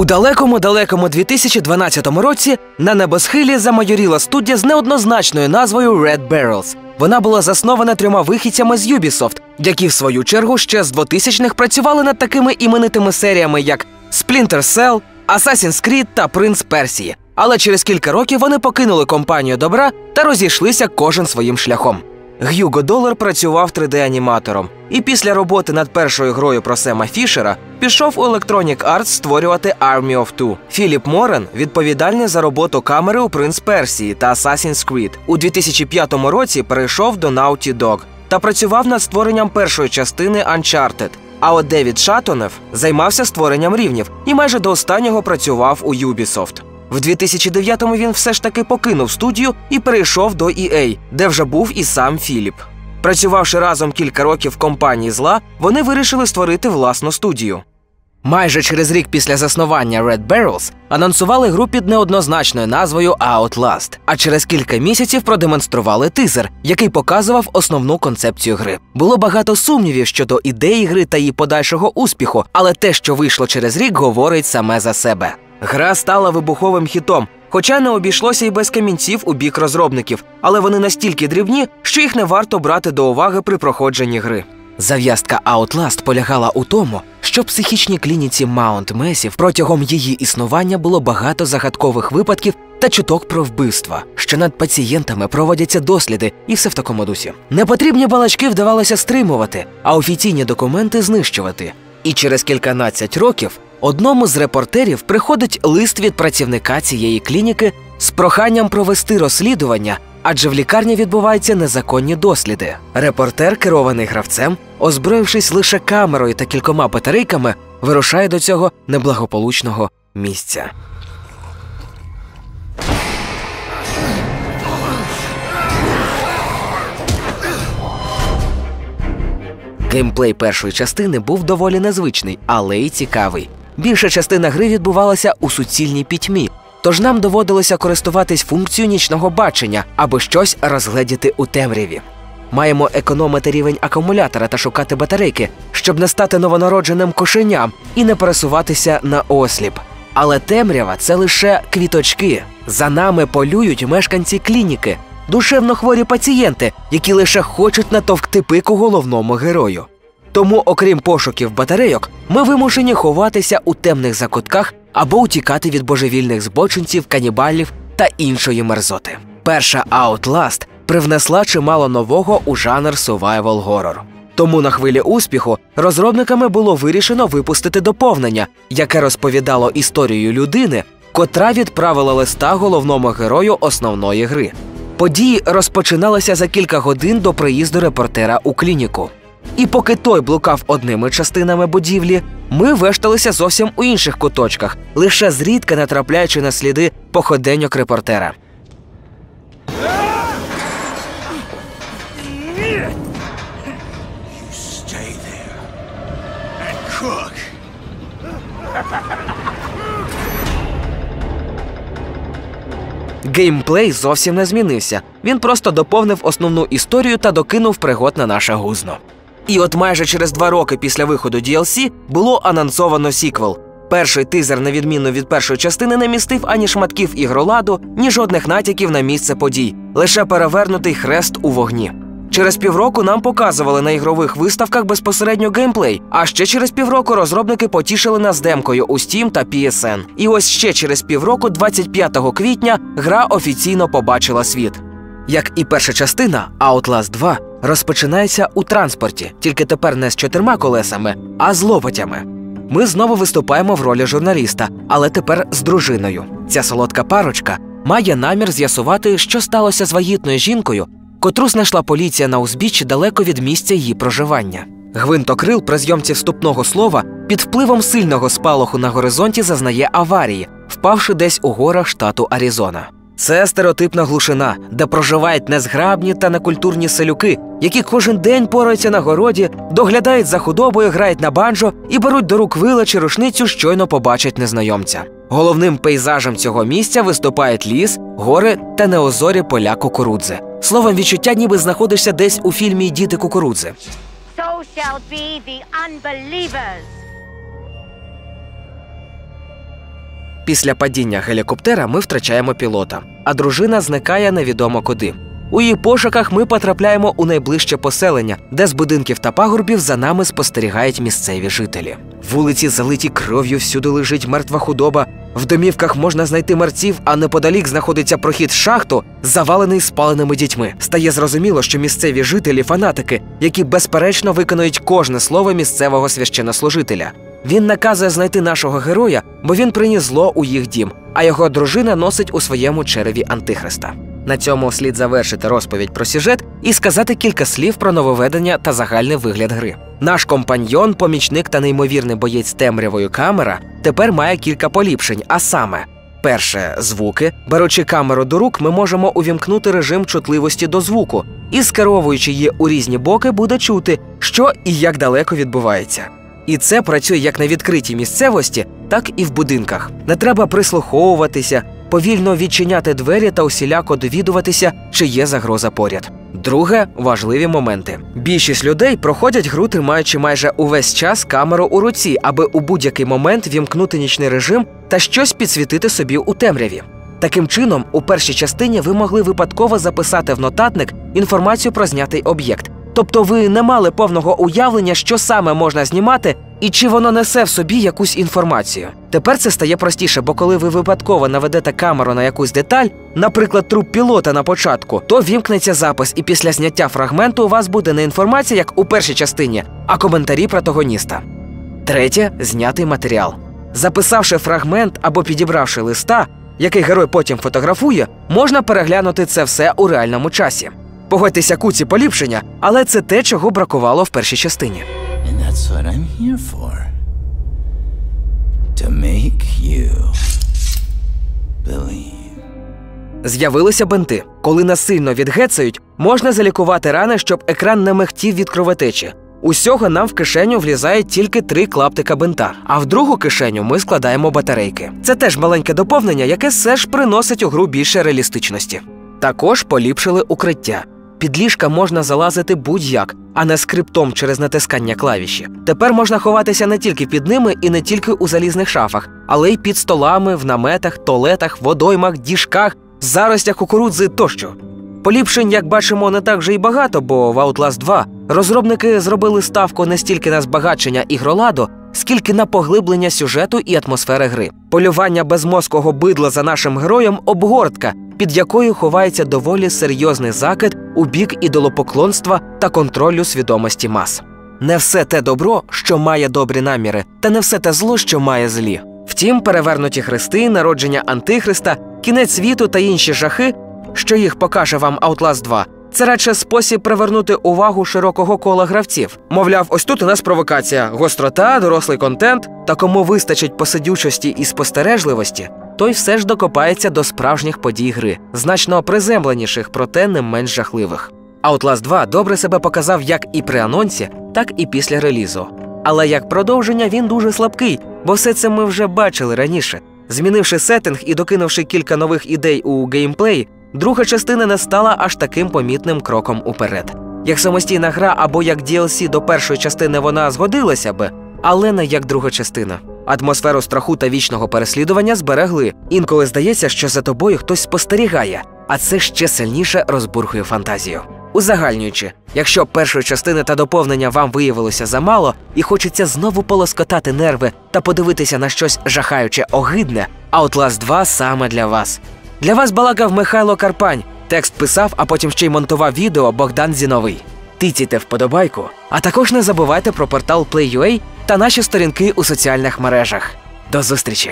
У далекому далекому 2012 році на небосхилі замайоріла студія з неоднозначною назвою Red Barrels. Вона була заснована трьома вихідцями з Ubisoft, які в свою чергу ще з 2000-х працювали над такими іменитими серіями, як Splinter Cell, Assassin's Creed та Принц Персії. Але через кілька років вони покинули компанію добра та розійшлися кожен своїм шляхом. Г'юго Долар працював 3D-аніматором, і після роботи над першою грою про Сема Фішера пішов у Electronic Arts створювати Army of Two. Філіп Морен відповідальний за роботу камери у Принц Персії та Assassin's Creed. У 2005 році перейшов до Naughty Dog та працював над створенням першої частини Uncharted. А от Девід Шатонев займався створенням рівнів і майже до останнього працював у Ubisoft. В 2009-му він все ж таки покинув студію і перейшов до EA, де вже був і сам Філіп. Працювавши разом кілька років в компанії зла, вони вирішили створити власну студію. Майже через рік після заснування Red Barrels анонсували гру під неоднозначною назвою Outlast, а через кілька місяців продемонстрували тизер, який показував основну концепцію гри. Було багато сумнівів щодо ідеї гри та її подальшого успіху, але те, що вийшло через рік, говорить саме за себе. Гра стала вибуховим хітом, хоча не обійшлося й без камінців у бік розробників, але вони настільки дрібні, що їх не варто брати до уваги при проходженні гри. Зав'язка Outlast полягала у тому, що в психічній клініці Маунт Месів протягом її існування було багато загадкових випадків та чуток про вбивства, що над пацієнтами проводяться досліди, і все в такому дусі. Непотрібні балачки вдавалося стримувати, а офіційні документи знищувати. І через кільканадцять років одному з репортерів приходить лист від працівника цієї клініки з проханням провести розслідування, адже в лікарні відбуваються незаконні досліди. Репортер, керований гравцем, озброївшись лише камерою та кількома батарейками, вирушає до цього неблагополучного місця. Геймплей першої частини був доволі незвичний, але й цікавий. Більша частина гри відбувалася у суцільній пітьмі, тож нам доводилося користуватись функцією нічного бачення, аби щось розгледіти у темряві. Маємо економити рівень акумулятора та шукати батарейки, щоб не стати новонародженим кошеням і не пересуватися на осліп. Але темрява це лише квіточки. За нами полюють мешканці клініки, душевно хворі пацієнти, які лише хочуть натовкти пику головному герою. Тому, окрім пошуків батарейок, ми вимушені ховатися у темних закутках або утікати від божевільних збочинців, канібалів та іншої мерзоти. Перша Outlast привнесла чимало нового у жанр survival horror. Тому на хвилі успіху розробниками було вирішено випустити доповнення, яке розповідало історію людини, котра відправила листа головному герою основної гри. Події розпочиналися за кілька годин до приїзду репортера у клініку. І поки той блукав одними частинами будівлі, ми вешталися зовсім у інших куточках, лише зрідка натрапляючи на сліди походеньок репортера. Геймплей зовсім не змінився. Він просто доповнив основну історію та докинув пригод на наше гузно. І от майже через два роки після виходу DLC було анонсовано сіквел. Перший тизер, на відміну від першої частини, не містив ані шматків ігроладу, ні жодних натяків на місце подій, лише перевернутий хрест у вогні. Через півроку нам показували на ігрових виставках безпосередньо геймплей. А ще через півроку розробники потішили нас демкою у Steam та PSN. І ось ще через півроку, 25 квітня, гра офіційно побачила світ. Як і перша частина, Outlast 2 розпочинається у транспорті, тільки тепер не з чотирма колесами, а з лопатями. Ми знову виступаємо в ролі журналіста, але тепер з дружиною. Ця солодка парочка має намір з'ясувати, що сталося з вагітною жінкою, котру знайшла поліція на узбіччі далеко від місця її проживання. Гвинтокрил при зйомці вступного слова під впливом сильного спалаху на горизонті зазнає аварії, впавши десь у горах штату Аризона. Це стереотипна глушина, де проживають незграбні та некультурні селюки, які кожен день пораються на городі, доглядають за худобою, грають на банджо і беруть до рук вила чи рушницю, щойно побачать незнайомця. Головним пейзажем цього місця виступають ліс, гори та неозорі поля кукурудзи. Словом, відчуття, ніби знаходишся десь у фільмі Діти кукурудзи. So shall be the unbelievers. Після падіння гелікоптера ми втрачаємо пілота, а дружина зникає невідомо куди. У її пошуках ми потрапляємо у найближче поселення, де з будинків та пагорбів за нами спостерігають місцеві жителі. Вулиці залиті кров'ю, всюди лежить мертва худоба. В домівках можна знайти мерців, а неподалік знаходиться прохід шахту, завалений спаленими дітьми. Стає зрозуміло, що місцеві жителі фанатики, які безперечно виконують кожне слово місцевого священнослужителя. Він наказує знайти нашого героя, бо він приніс зло у їх дім, а його дружина носить у своєму череві антихриста. На цьому слід завершити розповідь про сюжет і сказати кілька слів про нововведення та загальний вигляд гри. Наш компаньйон, помічник та неймовірний боєць темрявою камера тепер має кілька поліпшень, а саме. Перше звуки. Беручи камеру до рук, ми можемо увімкнути режим чутливості до звуку, і скеровуючи її у різні боки, буде чути, що і як далеко відбувається. І це працює як на відкритій місцевості, так і в будинках. Не треба прислуховуватися, повільно відчиняти двері та усіляко довідуватися, чи є загроза поряд. Друге важливі моменти. Більшість людей проходять гру, тримаючи майже увесь час камеру у руці, аби у будь-який момент вімкнути нічний режим та щось підсвітити собі у темряві. Таким чином, у першій частині ви могли випадково записати в нотатник інформацію про знятий об'єкт. Тобто ви не мали повного уявлення, що саме можна знімати і чи воно несе в собі якусь інформацію. Тепер це стає простіше, бо коли ви випадково наведете камеру на якусь деталь, наприклад, труп пілота на початку, то вімкнеться запис, і після зняття фрагменту у вас буде не інформація, як у першій частині, а коментарі протагоніста. Третє знятий матеріал. Записавши фрагмент або підібравши листа, який герой потім фотографує, можна переглянути це все у реальному часі. Погодьтеся куці поліпшення, але це те, чого бракувало в першій частині. And that's what I'm here for. To make you believe. З'явилися бинти. Коли нас сильно відгецають, можна залікувати рани, щоб екран не мехтів від кровотечі. Усього нам в кишеню влізає тільки три клаптика бинта, а в другу кишеню ми складаємо батарейки. Це теж маленьке доповнення, яке все ж приносить у гру більше реалістичності. Також поліпшили укриття. Під ліжка можна залазити будь-як, а не скриптом через натискання клавіші. Тепер можна ховатися не тільки під ними і не тільки у залізних шафах, але й під столами, в наметах, туалетах, водоймах, діжках, заростях кукурудзи тощо. Поліпшень, як бачимо, не так вже й багато, бо в Outlast 2 розробники зробили ставку не стільки на збагачення ігроладу, скільки на поглиблення сюжету і атмосфери гри. Полювання безмозкого бидла за нашим героєм обгортка, під якою ховається доволі серйозний закид у бік ідолопоклонства та контролю свідомості мас. Не все те добро, що має добрі наміри, та не все те зло, що має злі. Втім, перевернуті хрести, народження Антихриста, кінець світу та інші жахи, що їх покаже вам Outlast 2, це радше спосіб привернути увагу широкого кола гравців. Мовляв, ось тут у нас провокація, гострота, дорослий контент. Та кому вистачить посидючості і спостережливості, той все ж докопається до справжніх подій гри, значно приземленіших, проте не менш жахливих. Outlast 2 добре себе показав як і при анонсі, так і після релізу. Але як продовження він дуже слабкий, бо все це ми вже бачили раніше. Змінивши сеттинг і докинувши кілька нових ідей у геймплей, друга частина не стала аж таким помітним кроком уперед. Як самостійна гра або як DLC до першої частини вона згодилася би, але не як друга частина. Атмосферу страху та вічного переслідування зберегли. Інколи здається, що за тобою хтось спостерігає, а це ще сильніше розбурхує фантазію. Узагальнюючи, якщо першої частини та доповнення вам виявилося замало, і хочеться знову полоскотати нерви та подивитися на щось жахаюче огидне, Outlast 2 саме для вас. Для вас балакав Михайло Карпань. Текст писав, а потім ще й монтував відео Богдан Зіновий. Тиційте вподобайку, а також не забувайте про портал Play.ua та наші сторінки у соціальних мережах. До зустрічі!